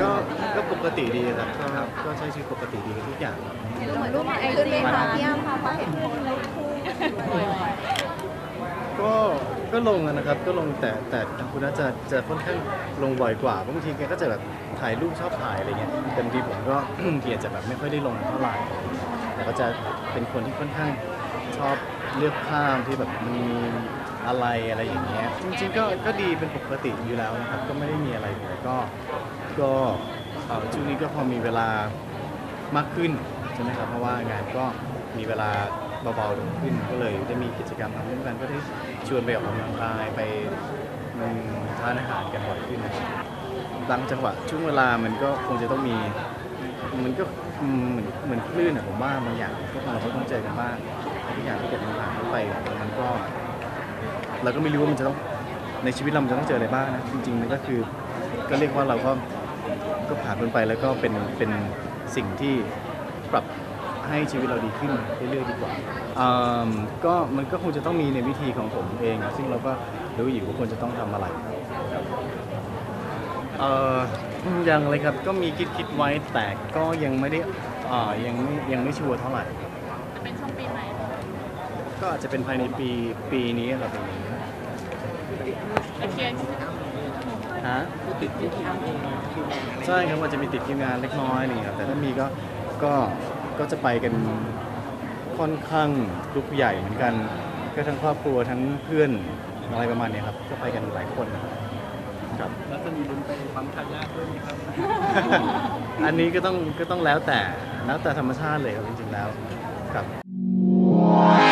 ก็ก็ปกติดีครับก็ก็ใช้ชีวิตปกติดีกับทุกอย่างครับดูเหมือนรูปในไอจีไหมคะพี่อ้ำคะเพราะเห็นโพสต์รูปคู่ก็ก็ลงอะนะครับก็ลงแต่แต่คุณน่าจะจะค่อนข้างลงบ่อยกว่าเพราะบางทีแกก็จะแบบถ่ายรูปชอบถ่ายอะไรเงี้ยแต่บางทีผมก็ เกลียดจะแบบไม่ค่อยได้ลงเท่าไหร่แต่ก็จะเป็นคนที่ค่อนข้างชอบเลือกภาพที่แบบมี อะไรอะไรอย่างเงี้ยจริงๆก็ก็ดีเป็นปกติอยู่แล้วนะครับก็ไม่ได้มีอะไรเลยก็ก็เอ่อช่วงนี้ก็พอมีเวลามากขึ้นใช่ไหมครับเพราะว่างานก็มีเวลาเบาๆลงขึ้นก็เลยได้มีกิจกรรมทำร่วมกันก็ได้ชวนไปออกกำลังกายไปอืมทานอาหารกันบ่อยขึ้นนะครับบางจังหวะช่วงเวลามันก็คงจะต้องมี มันก็อืมเหมือนเหมือนคลื่นอะผมว่าบางอย่างพวกเราก็ต้องเจอกันบ้างทุกอย่างที่เกิดมันผ่านไปมันก็ เราก็ไม่รู้ว่ามันจะต้องในชีวิตเรามันจะต้องเจออะไรบ้างนะจริงๆมันก็คือก็เรียกว่าเราก็ก็ผ่านมันไปแล้วก็เป็นเป็นสิ่งที่ปรับให้ชีวิตเราดีขึ้นเรื่อยๆดีกว่าอืมก็มันก็คงจะต้องมีในวิธีของผมเองอะซึ่งเราก็รู้อยู่ว่าควรจะต้องทำอะไรเอ่อยังเลยครับก็มีคิดคิดไว้แต่ก็ยังไม่ได้อ่ายังไม่ยังไม่ชัวร์เท่าไหร่ จะเป็นช่วงปีไหน ก็อาจจะเป็นภายในปีปีนี้อะไรแบบนี้จะเคลียร์ฮะติดที่ที่อ้ำเองใช่ครับอาจจะมีติดคิวงานเล็กน้อยอะไรอย่างเงี้ยครับแต่ถ้ามีก็ก็ก็จะไปกันค่อนข้างกลุ่มใหญ่เหมือนกัน ก็ทั้งครอบครัวทั้งเพื่อนอะไรประมาณเนี้ยครับ ก็ไปกันหลายคนนะครับครับ แล้วจะมีลุ้นไปปั๊มทายาทด้วยไหมครับ อันนี้ก็ต้องก็ต้องแล้วแต่แล้วแต่ธรรมชาติเลยครับจริงๆแล้วครับ